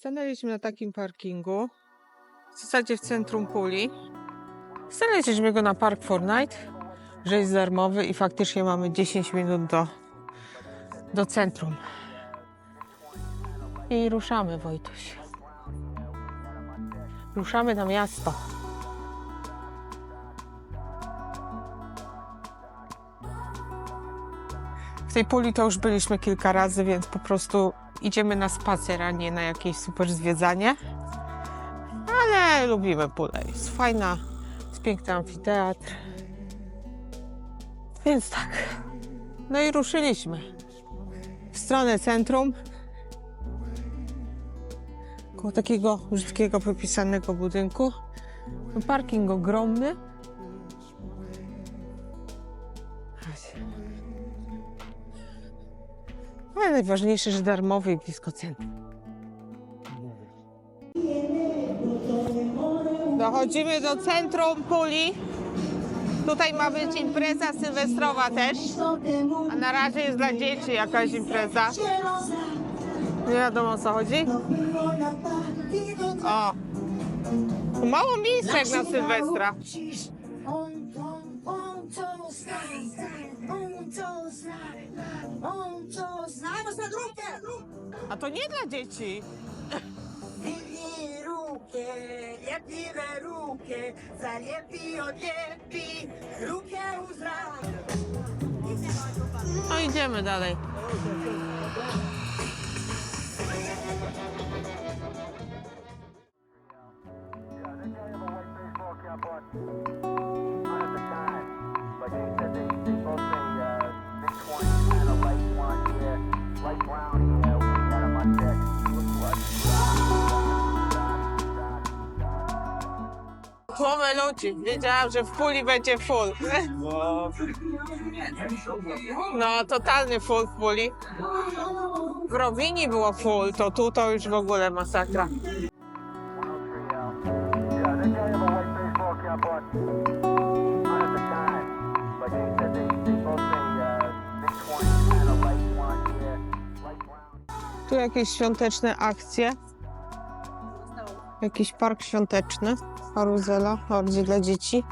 Stanęliśmy na takim parkingu, w zasadzie w centrum Puli. Znaleźliśmy go na Park Fortnite, że jest darmowy i faktycznie mamy 10 minut do, do centrum. I ruszamy, Wojtuś. Ruszamy na miasto. W tej puli to już byliśmy kilka razy, więc po prostu idziemy na spacer, a nie na jakieś super zwiedzanie. Ale lubimy pulę. Jest fajna, jest piękny amfiteatr. Więc tak. No i ruszyliśmy w stronę centrum. Koło takiego brzydkiego, wypisanego budynku. Parking ogromny. Ale najważniejsze, że darmowy i blisko centrum. Dochodzimy do centrum Puli. Tutaj ma być impreza sylwestrowa też. A na razie jest dla dzieci jakaś impreza. Nie wiadomo o co chodzi. O! Mało miejsca jak na Sylwestra. A to nie dla dzieci. Rukę, zalepi odlepi. No idziemy dalej. Ludzi. Wiedziałam, że w puli będzie full. No, totalny full w puli. W Rowini było full, to tu to już w ogóle masakra. Tu jakieś świąteczne akcje. Jakiś park świąteczny. Karuzela, bardziej dla dzieci.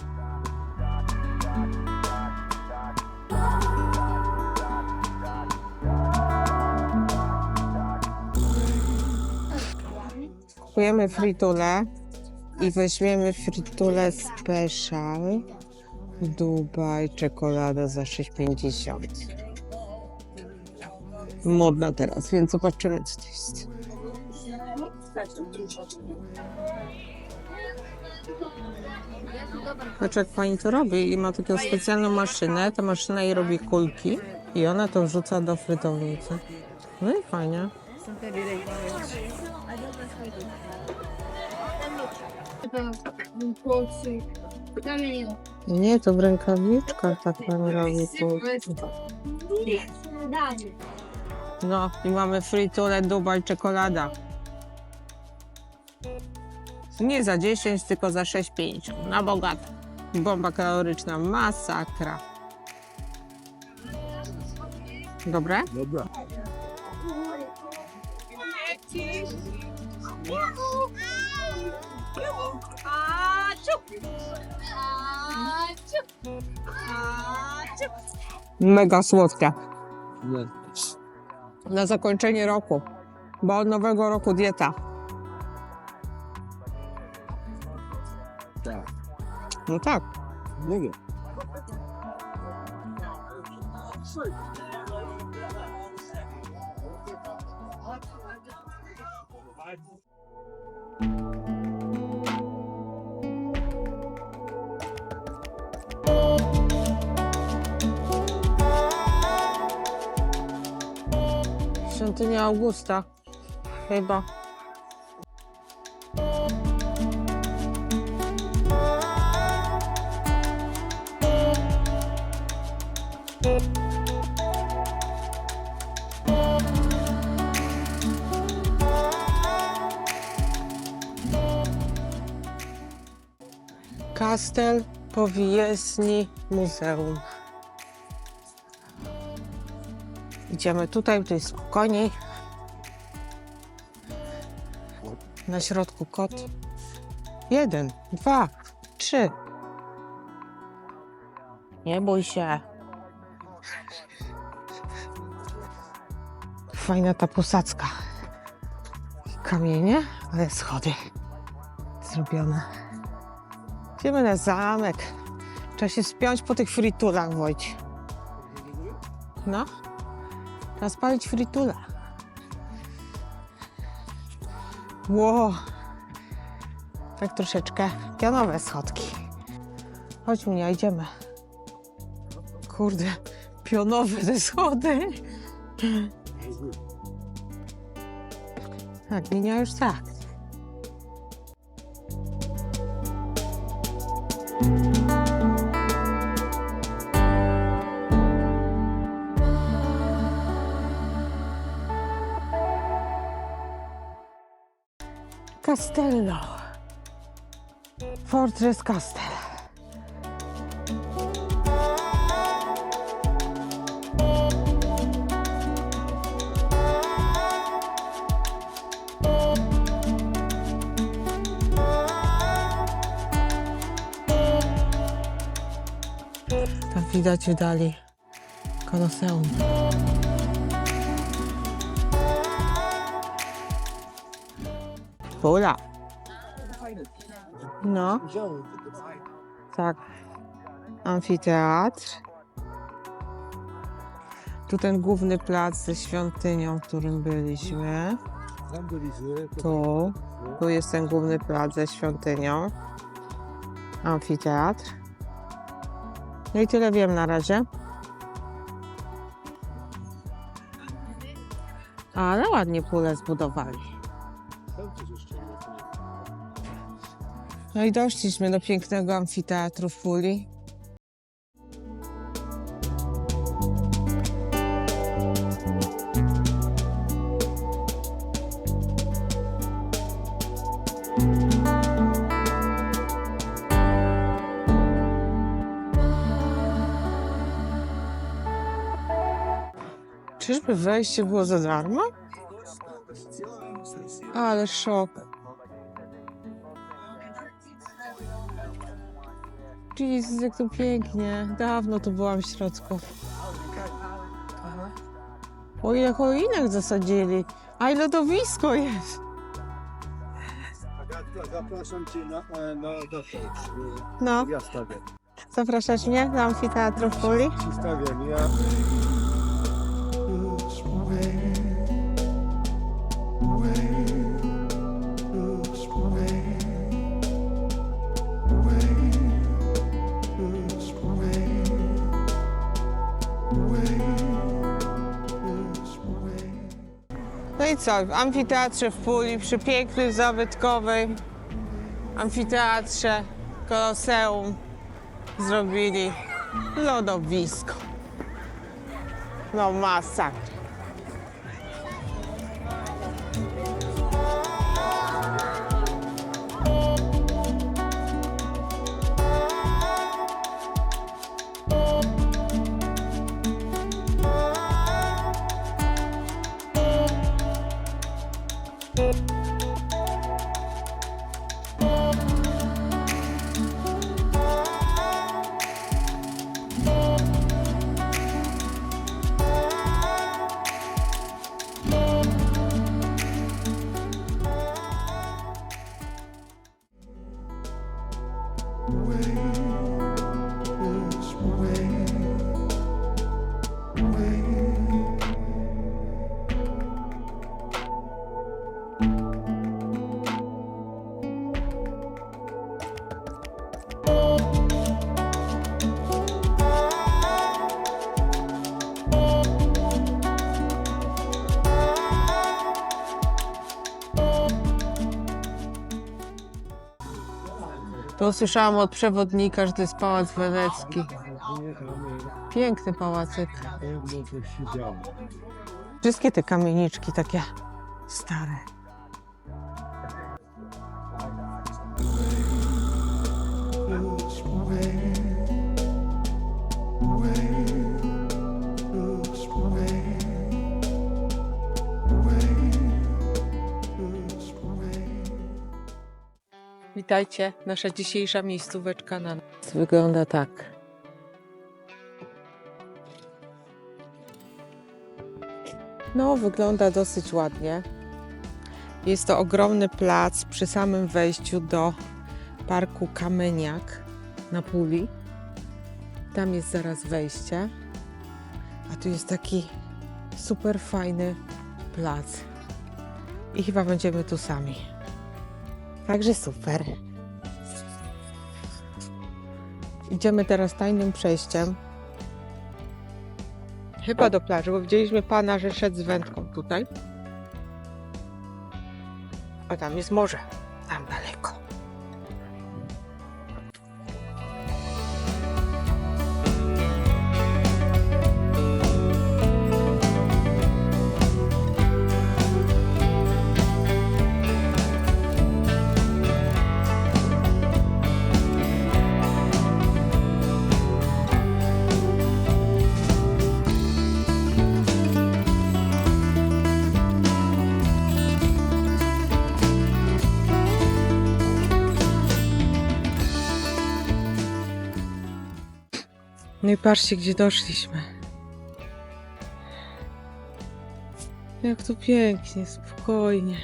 Kupujemy fritule i weźmiemy fritule special. Dubaj, czekolada za 6,50. Modna teraz, więc zobaczymy co to jest. Patrz jak pani to robi i ma taką specjalną maszynę. Ta maszyna jej robi kulki i ona to wrzuca do frytownicy. No i fajnie. Nie, to w rękawiczkach tak pan robi kulki. No i mamy fritule Dubaj czekolada. Nie za 10, tylko za 6,50. Na bogato. Bomba kaloryczna, masakra. Dobre? Dobra. Mega słodkie. Nie. Na zakończenie roku. Bo od nowego roku dieta. No tak. Nie wiem. Świątynia Augusta. Chyba. Kastel Powijesni Muzeum. Idziemy tutaj, tu jest spokojniej. Na środku kot. Jeden, dwa, trzy. Nie bój się. Fajna ta posadzka. Kamienie, ale schody zrobione. Idziemy na zamek. Trzeba się spiąć po tych fritulach, Wojć. No. Trzeba spalić fritula. Ło. Tak troszeczkę pionowe schodki. Chodź mnie, idziemy. Kurde, pionowe te schody. Tak, linia już tak. Castello. Fortress Castle. Tam widać w dali Koloseum. Pula. No, tak. Amfiteatr. Tu ten główny plac ze świątynią, w którym byliśmy. Tu. Tu jest ten główny plac ze świątynią. Amfiteatr. No i tyle wiem na razie. Ale ładnie pulę zbudowali. No i doszliśmy do pięknego amfiteatru w Puli. Czyżby wejście było za darmo? Ale szok. Jezus, jak to pięknie. Dawno tu byłam w środku. O ile choinek zasadzili. A i lodowisko jest. Agatka, zapraszam cię na, e, na. No, Ja zapraszasz mnie do amfiteatru w Puli? Ci stawiam. Ja. Co? W amfiteatrze w Puli, przy pięknym, zabytkowym amfiteatrze Koloseum zrobili lodowisko. No masakra. To usłyszałam od przewodnika, że to jest pałac wenecki. Piękny pałacyk. Wszystkie te kamieniczki takie stare. Witajcie, nasza dzisiejsza miejscóweczka na nas. Wygląda tak. No, wygląda dosyć ładnie. Jest to ogromny plac przy samym wejściu do parku Kameniak na Puli. Tam jest zaraz wejście. A tu jest taki super fajny plac. I chyba będziemy tu sami. Także super. Idziemy teraz tajnym przejściem. Chyba do plaży, bo widzieliśmy pana, że szedł z wędką tutaj. A tam jest morze. No i patrzcie, gdzie doszliśmy. Jak tu pięknie, spokojnie.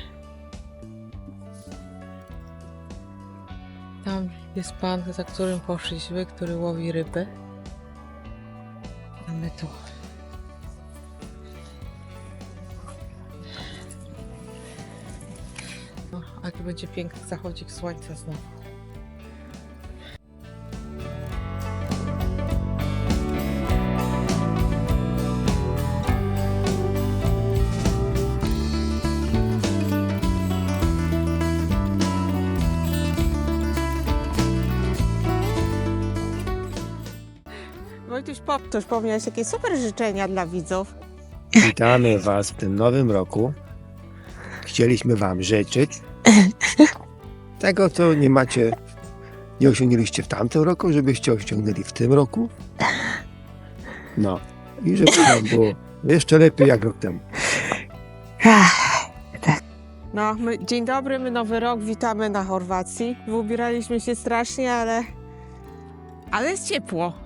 Tam jest pan, za którym poszliśmy, który łowi ryby. A my tu. No, a tu będzie piękny zachodzik słońca znowu. Powtórz, pomniałeś jakieś super życzenia dla widzów. Witamy Was w tym nowym roku. Chcieliśmy Wam życzyć tego, co nie macie, nie osiągnęliście w tamtym roku, żebyście osiągnęli w tym roku. No i żeby Wam było jeszcze lepiej jak rok temu. No, my, dzień dobry, my nowy rok, witamy na Chorwacji. Ubieraliśmy się strasznie, ale... Ale jest ciepło.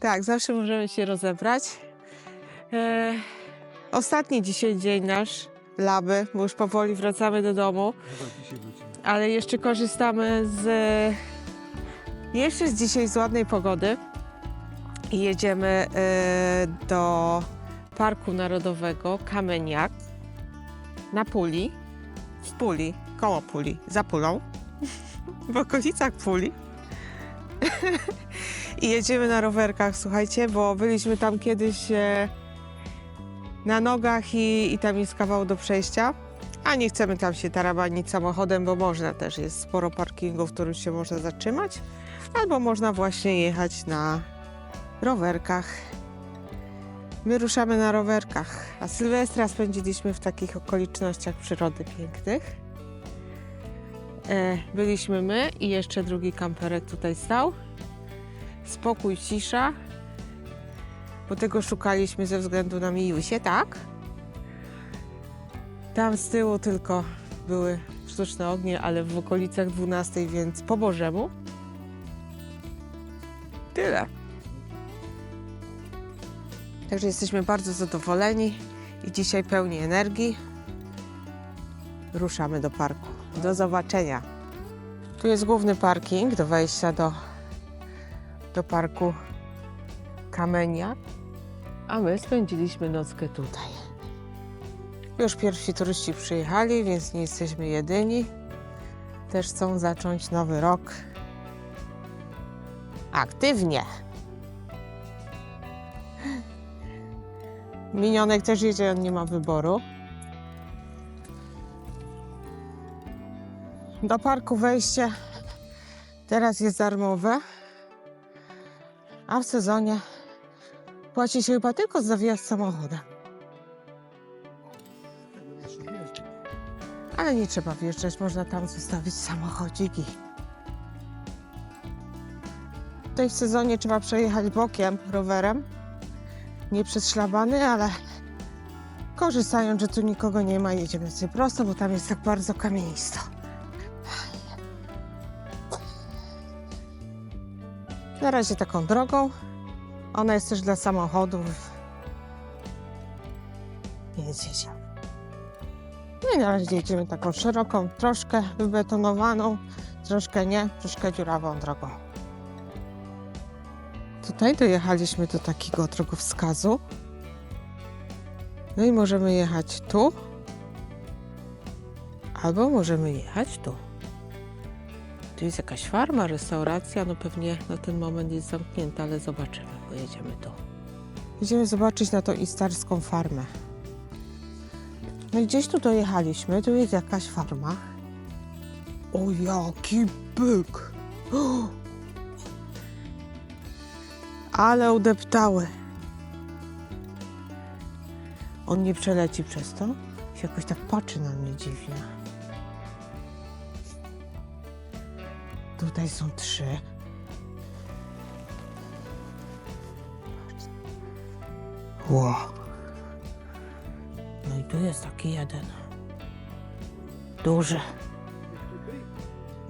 Tak, zawsze możemy się rozebrać. E, ostatni dzisiaj dzień nasz, laby, bo już powoli wracamy do domu. Ale jeszcze korzystamy z... Jeszcze z dzisiaj z ładnej pogody. I jedziemy e, do Parku Narodowego Kameniak na Puli, w Puli, koło Puli, za Pulą, w okolicach Puli. I jedziemy na rowerkach, słuchajcie, bo byliśmy tam kiedyś e, na nogach i, i tam jest kawał do przejścia. A nie chcemy tam się tarabanić samochodem, bo można też, jest sporo parkingów, w których się można zatrzymać. Albo można właśnie jechać na rowerkach. My ruszamy na rowerkach, a Sylwestra spędziliśmy w takich okolicznościach przyrody pięknych. E, byliśmy my i jeszcze drugi kamperek tutaj stał. Spokój, cisza. Bo tego szukaliśmy ze względu na Mijusie, tak? Tam z tyłu tylko były sztuczne ognie, ale w okolicach 12, więc po Bożemu. Tyle. Także jesteśmy bardzo zadowoleni i dzisiaj pełni energii. Ruszamy do parku. Do zobaczenia. Tu jest główny parking do wejścia do, do parku Kamenia, a my spędziliśmy nockę tutaj. Już pierwsi turyści przyjechali, więc nie jesteśmy jedyni. Też chcą zacząć nowy rok aktywnie. Minionek też jedzie, on nie ma wyboru. Do parku wejście teraz jest darmowe, a w sezonie płaci się chyba tylko za wjazd samochodem. Ale nie trzeba wjeżdżać, można tam zostawić samochodzik i... Tutaj w sezonie trzeba przejechać bokiem rowerem nie przez szlabany, ale korzystając, że tu nikogo nie ma, jedziemy sobie prosto, bo tam jest tak bardzo kamienisto. Na razie taką drogą. Ona jest też dla samochodów. Więc jedziemy. No i na razie jedziemy taką szeroką, troszkę wybetonowaną, troszkę nie, troszkę dziurawą drogą. Tutaj dojechaliśmy do takiego drogowskazu. No i możemy jechać tu, albo możemy jechać tu. Tu jest jakaś farma, restauracja, no pewnie na ten moment jest zamknięta, ale zobaczymy, pojedziemy tu. Idziemy zobaczyć na tą istarską farmę. No i gdzieś tu dojechaliśmy, tu jest jakaś farma. O, jaki byk! Ale udeptały. On nie przeleci przez to? Jakoś tak patrzy na mnie dziwnie. Tutaj są trzy. Ło. No i tu jest taki jeden. Duży.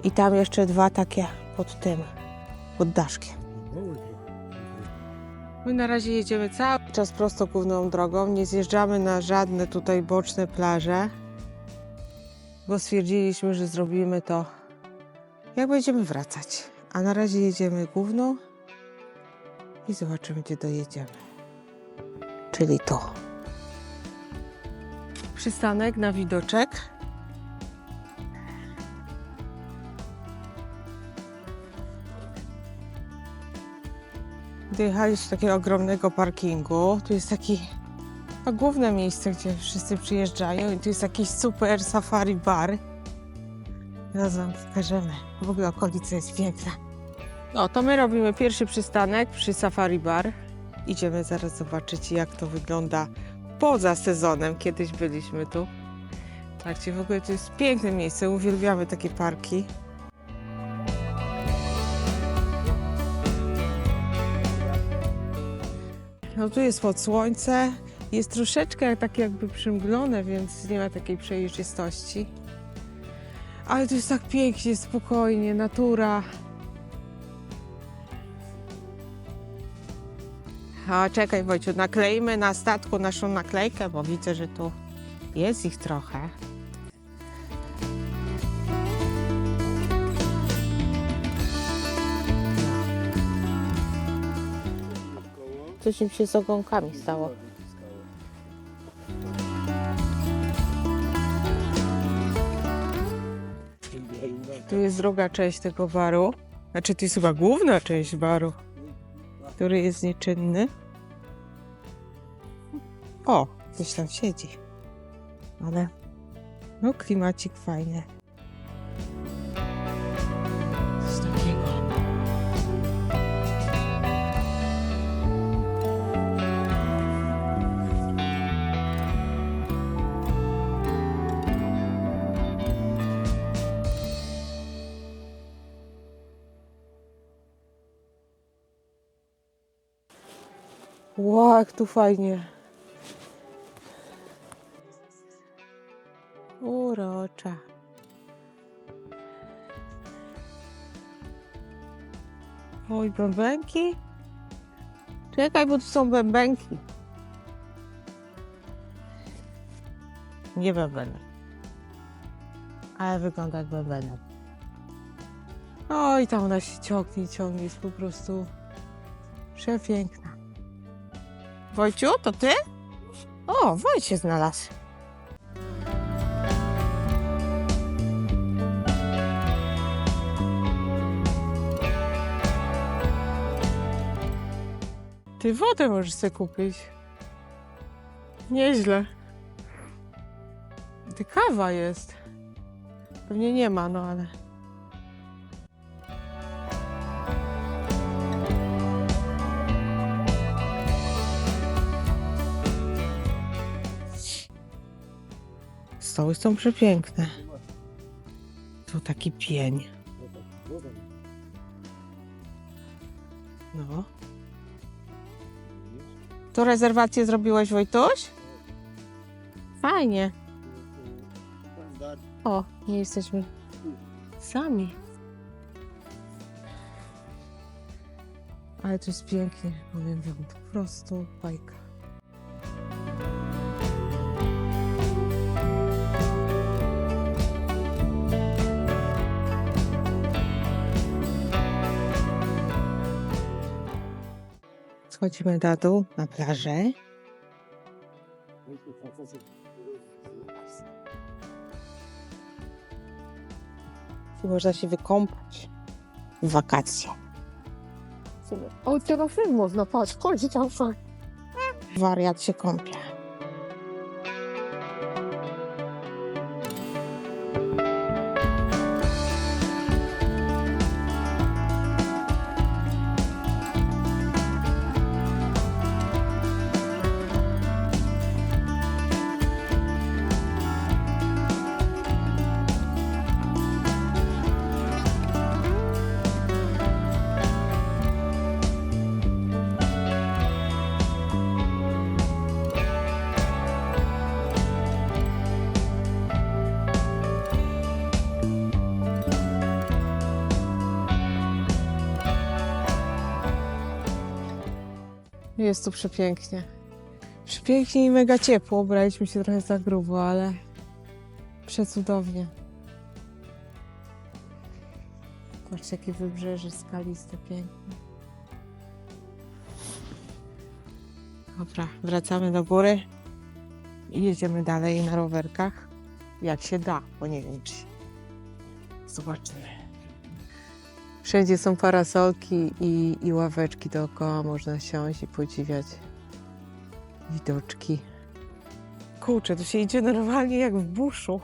I tam jeszcze dwa takie pod tym, pod daszkiem. My na razie jedziemy cały czas prosto główną drogą. Nie zjeżdżamy na żadne tutaj boczne plaże, bo stwierdziliśmy, że zrobimy to jak będziemy wracać. A na razie jedziemy główną i zobaczymy, gdzie dojedziemy. Czyli tu. Przystanek na widoczek. Dojechaliśmy do takiego ogromnego parkingu. Tu jest taki no, główne miejsce, gdzie wszyscy przyjeżdżają i tu jest jakiś super safari bar. Zaraz wam pokażemy. W ogóle okolica jest piękna. No, to my robimy pierwszy przystanek przy Safari Bar. Idziemy zaraz zobaczyć, jak to wygląda poza sezonem. Kiedyś byliśmy tu. Patrzcie, w ogóle to jest piękne miejsce. Uwielbiamy takie parki. No tu jest pod słońce. Jest troszeczkę tak jakby przymglone, więc nie ma takiej przejrzystości. Ale to jest tak pięknie, spokojnie, natura. A czekaj Wojciu, nakleimy na statku naszą naklejkę, bo widzę, że tu jest ich trochę. Coś im się z ogonkami stało. Tu jest druga część tego baru. Znaczy, to jest chyba główna część baru, który jest nieczynny. O, ktoś tam siedzi. Ale no, klimacik fajny. Jak tu fajnie. Urocza. Oj, bębenki? Czekaj, bo tu są bębenki. Nie bębenek. Ale wygląda jak bębenek. Oj, tam ona się ciągnie, ciągnie. Jest po prostu przepiękna. Wojciu, to ty? O, Wojciech się znalazł. Ty wodę możesz sobie kupić. Nieźle. Ty kawa jest. Pewnie nie ma, no ale. Stoły są przepiękne. Tu taki pień. No. Tu rezerwację zrobiłeś, Wojtuś? Fajnie. O, nie jesteśmy sami. Ale to jest pięknie, powiem wam, po prostu bajka. Schodzimy na dół, na plażę. I można się wykąpać w wakacje. O, teraz można, patrz, chodzi tam. Wariat się kąpie. Jest tu przepięknie. Przepięknie i mega ciepło. Braliśmy się trochę za grubo, ale przecudownie. Patrzcie, jakie wybrzeże skaliste, piękne. Dobra, wracamy do góry i jedziemy dalej na rowerkach. Jak się da, bo nie wiem czy. Zobaczymy. Wszędzie są parasolki i, i ławeczki dookoła. Można siąść i podziwiać widoczki. Kurczę, tu się idzie normalnie jak w buszu.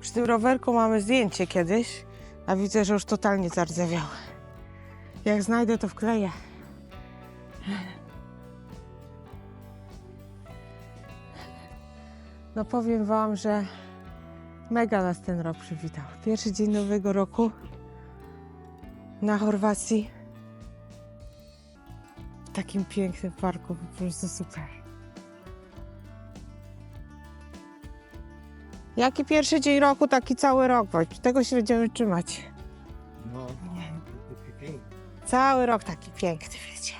Przy tym rowerku mamy zdjęcie kiedyś, a widzę, że już totalnie zardzewiał. Jak znajdę, to wkleję. No powiem wam, że mega nas ten rok przywitał. Pierwszy dzień nowego roku na Chorwacji. W takim pięknym parku, po prostu super. Jaki pierwszy dzień roku, taki cały rok, Wojt. Tego się będziemy trzymać. No, Cały rok taki piękny, wiecie.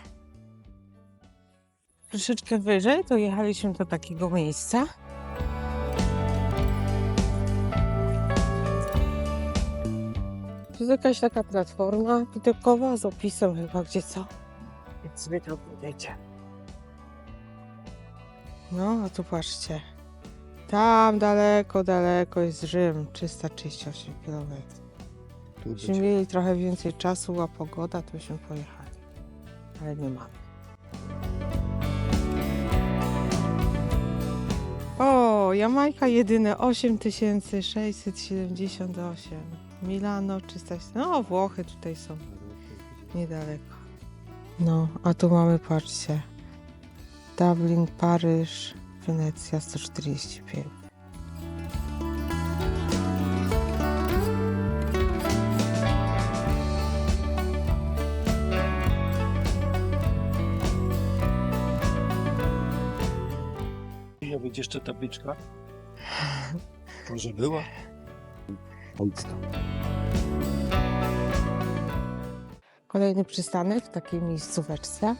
Troszeczkę wyżej dojechaliśmy do takiego miejsca. Jakaś taka platforma widokowa z opisem chyba gdzie co. Więc sobie tam podejdzie. No, a tu patrzcie. Tam daleko, daleko jest Rzym, 338 km. tu Gdybyśmy mieli trochę więcej czasu, a pogoda, to byśmy pojechali. Ale nie mamy. O, Jamajka jedyne 8678. Milano 300. No, Włochy tutaj są niedaleko. No, a tu mamy, patrzcie. Dublin, Paryż, Wenecja 145. Powinna być jeszcze tabliczka. Może była? Polska. Kolejny przystanek w takiej miejscóweczce.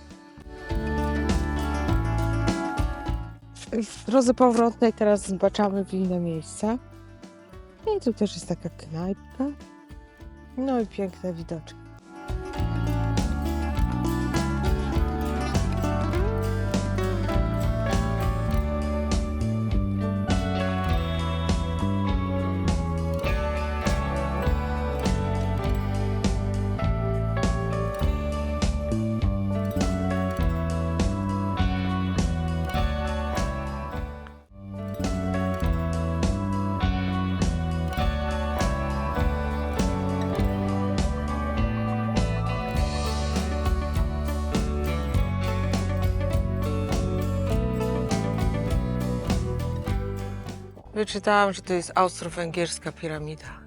W drodze powrotnej teraz zbaczamy w inne miejsca. I tu też jest taka knajpka. No i piękne widoczki. Wyczytałam, że to jest austro-węgierska piramida.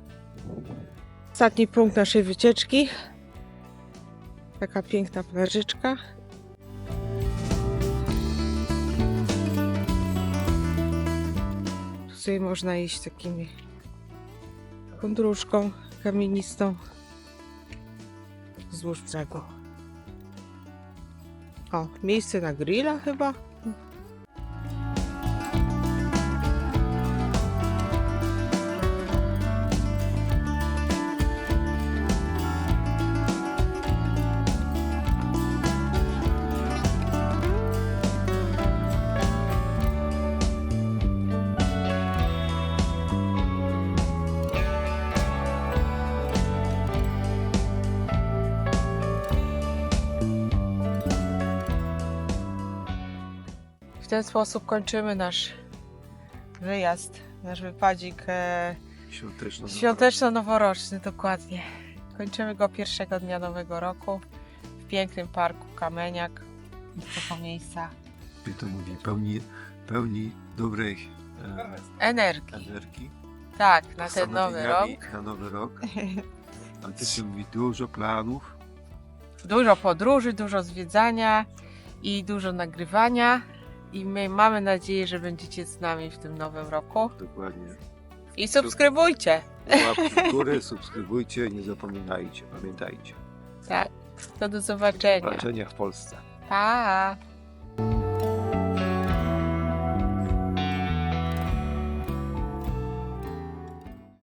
Ostatni punkt naszej wycieczki. Taka piękna plażyczka. Tutaj można iść takimi taką kamienistą wzdłuż brzegu. O, miejsce na grilla chyba? Ten sposób kończymy nasz wyjazd, nasz wypadzik e, Świąteczno. świąteczno-noworoczny, dokładnie. Kończymy go pierwszego dnia Nowego Roku w pięknym parku Kameniak. To miejsca Jak to mówi, pełni, pełni dobrej e, energii. energii. Tak, na ten nowy postanowieniami rok. Na nowy rok. A ty się mówi dużo planów. Dużo podróży, dużo zwiedzania i dużo nagrywania. I my mamy nadzieję, że będziecie z nami w tym nowym roku. Dokładnie. I subskrybujcie. Łapki w górę, subskrybujcie, nie zapominajcie, pamiętajcie. Tak. To do zobaczenia. Zobaczenia w Polsce. Pa!